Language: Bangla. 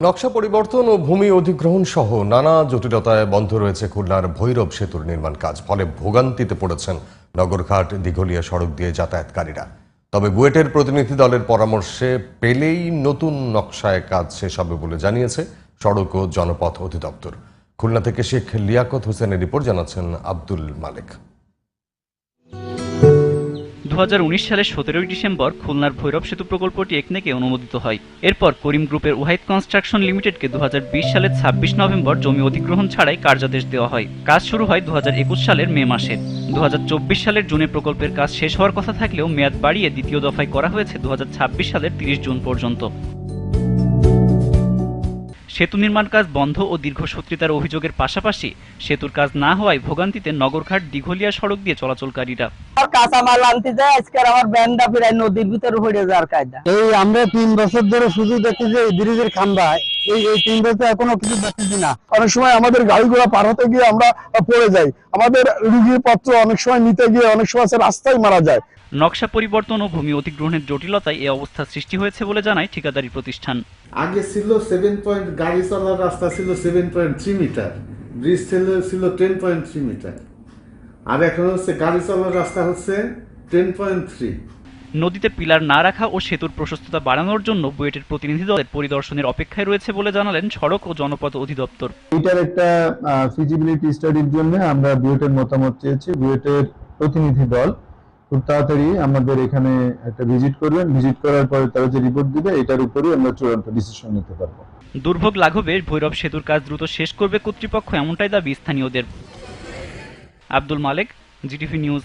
নকশা পরিবর্তন ও ভূমি অধিগ্রহণ সহ নানা জটিলতায় বন্ধ রয়েছে খুলনার ভৈরব সেতুর নির্মাণ কাজ। ফলে ভোগান্তিতে পড়েছেন নগরঘাট, দিঘলিয়া সড়ক দিয়ে যাতায়াতকারীরা। তবে বুয়েটের প্রতিনিধি দলের পরামর্শে পেলেই নতুন নকশায় কাজ শেষ হবে বলে জানিয়েছে সড়ক ও জনপথ অধিদপ্তর। খুলনা থেকে শেখ লিয়াকত হোসেনের রিপোর্ট জানাচ্ছেন আব্দুল মালেক। দু হাজার উনিশ সালের সতেরোই ডিসেম্বর খুলনার ভৈরব সেতু প্রকল্পটি একনেকে অনুমোদিত হয়। এরপর করিম গ্রুপের ওয়াহিদ কনস্ট্রাকশন লিমিটেডকে দু হাজার বিশ সালের ছাব্বিশ নভেম্বর জমি অধিগ্রহণ ছাড়াই কার্যাদেশ দেওয়া হয়। কাজ শুরু হয় দুহাজার একুশ সালের মে মাসে। দু হাজার চব্বিশ সালের জুনে প্রকল্পের কাজ শেষ হওয়ার কথা থাকলেও মেয়াদ বাড়িয়ে দ্বিতীয় দফায় করা হয়েছে দু হাজার ছাব্বিশ সালের তিরিশ জুন পর্যন্ত। সেতু নির্মাণ কাজ বন্ধ ও দীর্ঘসূত্রিতার অভিযোগের পাশাপাশি সেতুর কাজ না হওয়ায় ভোগান্তিতে নগরঘাট দিঘলিয়া সড়ক দিয়ে চলাচলকারীরা। আমার কাঁচামাল আনতে যায় আজকে আমার ব্যান্ডা প্রায় নদীর ভিতরে পড়ে যাওয়ার কায়দা। এই আমরা তিন বছর ধরে শুধু দেখছি যে এই ব্রিজের খাম্বা এই এই তিন এখনও কিছু দেখতেছি না। অনেক সময় আমাদের গাড়িগুলো পার হতে গিয়ে আমরা পড়ে যাই। আমাদের রুগীর পত্র অনেক সময় নিতে গিয়ে অনেক সময় রাস্তায় মারা যায়। নকশা পরিবর্তন ও ভূমি অধিগ্রহণের জটিলতায় এ অবস্থা সৃষ্টি হয়েছে বলে জানায় ঠিকাদারি প্রতিষ্ঠান। আগে ছিল সেভেন পয়েন্ট গাড়ি চলার রাস্তা ছিল seven point three metre bridge ছিল ছিল টেন পয়েন্ট থ্রি মিটার আর এখন হচ্ছে গাড়ি চলার রাস্তা হচ্ছে টেন পয়েন্ট থ্রি নদীতে পিলার না রাখা ও সেতুর প্রশস্ততা বাড়ানোর জন্য বুয়েটের প্রতিনিধি দলের পরিদর্শনের অপেক্ষায় রয়েছে বলে জানালেন সড়ক ও জনপথ অধিদপ্তর। এটার একটা ফিজিবিলিটি স্টাডির জন্য আমরা বুয়েটের মতামত চেয়েছি বুয়েটের প্রতিনিধি দল। খুব তাড়াতাড়ি আমাদের এখানে একটা ভিজিট করবেন। ভিজিট করার পরে তারা যে রিপোর্ট দিবে এটার উপরেই আমরা চূড়ান্ত ডিসিশন নিতে পারব। দুর্ভোগ লাঘবে ভৈরব সেতুর কাজ দ্রুত শেষ করবে কর্তৃপক্ষ এমনটাই দাবি স্থানীয়দের। Abdul Malek GTV news.